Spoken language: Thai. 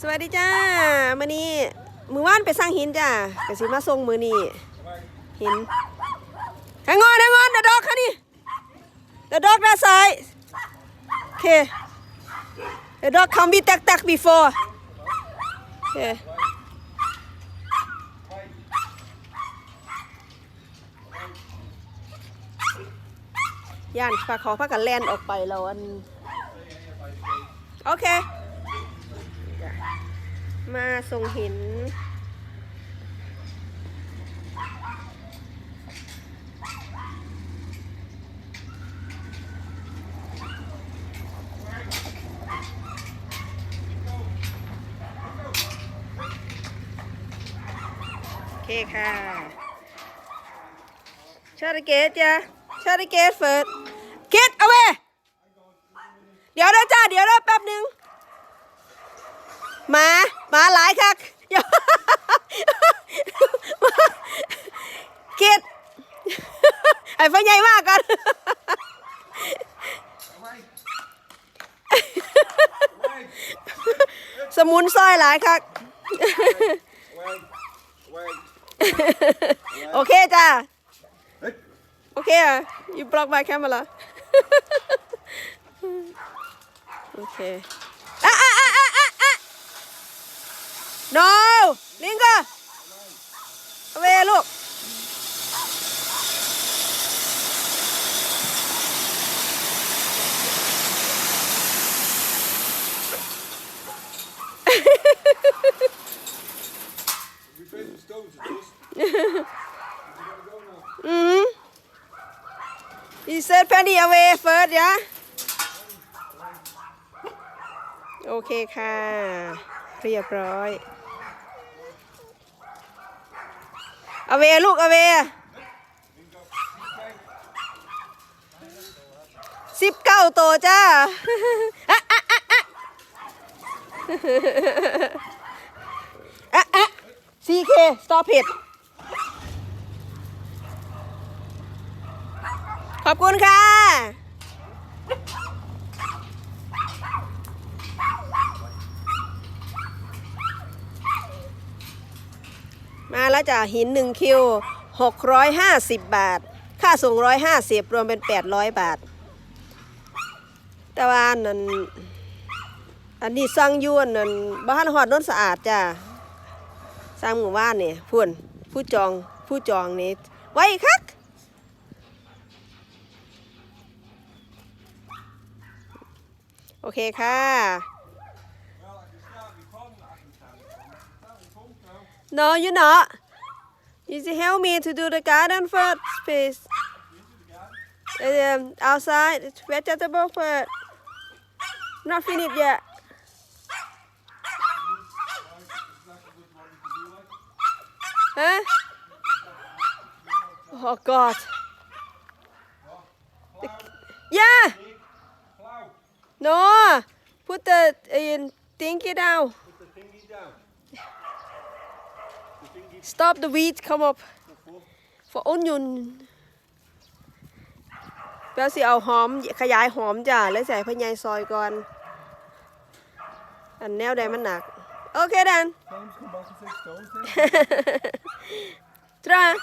สวัสดีจ้ามือนี้มือว่านไปสร้างหินจ้าก็สิมาส่งมือนี้หินแฮงอนแฮงอนเดอะดอกค่ะนี่เดอะดอกด้านซ้ายโอเคเดอะด็อก come be tack tack before โอเคย่านฝากขอพักกันแลนออกไปแล้วอัน โอเค มาส่งหินโอเคค่ะ ชาติเกตจ้ะชาติเกตเฟิร์สเกตเอาไว้เดี๋ยวนะจ้าเดี๋ยวนะแป๊บหนึ่งมา มาหลายคักอย่าเกดไอ้พ่อใหญ่มากกันสมุนซอยหลายคักโอเคจ้าโอเคอะ you block my camera โอเคอะอะอะอะอะอะ no ลิงก็เอาไปลูก We find the stones, it just. อืม he said penny away first ยะโอเคค่ะ เรียบร้อย เอาเวลูกเอาเวสิบเก้าโตจ้าอะอะอะอะอะอะ CK stop it ขอบคุณค่ะ มาแล้วจ้ะหินหนึ่งคิวหกร้อยห้าสิบบาท ค่าส่งร้อยห้าสิบรวมเป็นแปดร้อยบาท แต่ว่านนั้นอันนี้สั่งยวนนั่นบ้านหอดน้นสะอาดจ้ะสร้างหมู่บ้านนี่พูนผู้จองผู้จองนี่ไว้คักโอเคค่ะ No, you're not. You just help me to do the garden first, please. Um, outside, it's vegetable first. Not finished yet. Huh? Oh God. Yeah. No. Put the uh, thingy down. Put the thingy down. The thingy. Stop the weed come up for onion แป๊บสิเอาหอมขยายหอมจ้ะแล้วใส่พะยายซอยก่อน อันแนวใดมันหนัก โอเคดัน Times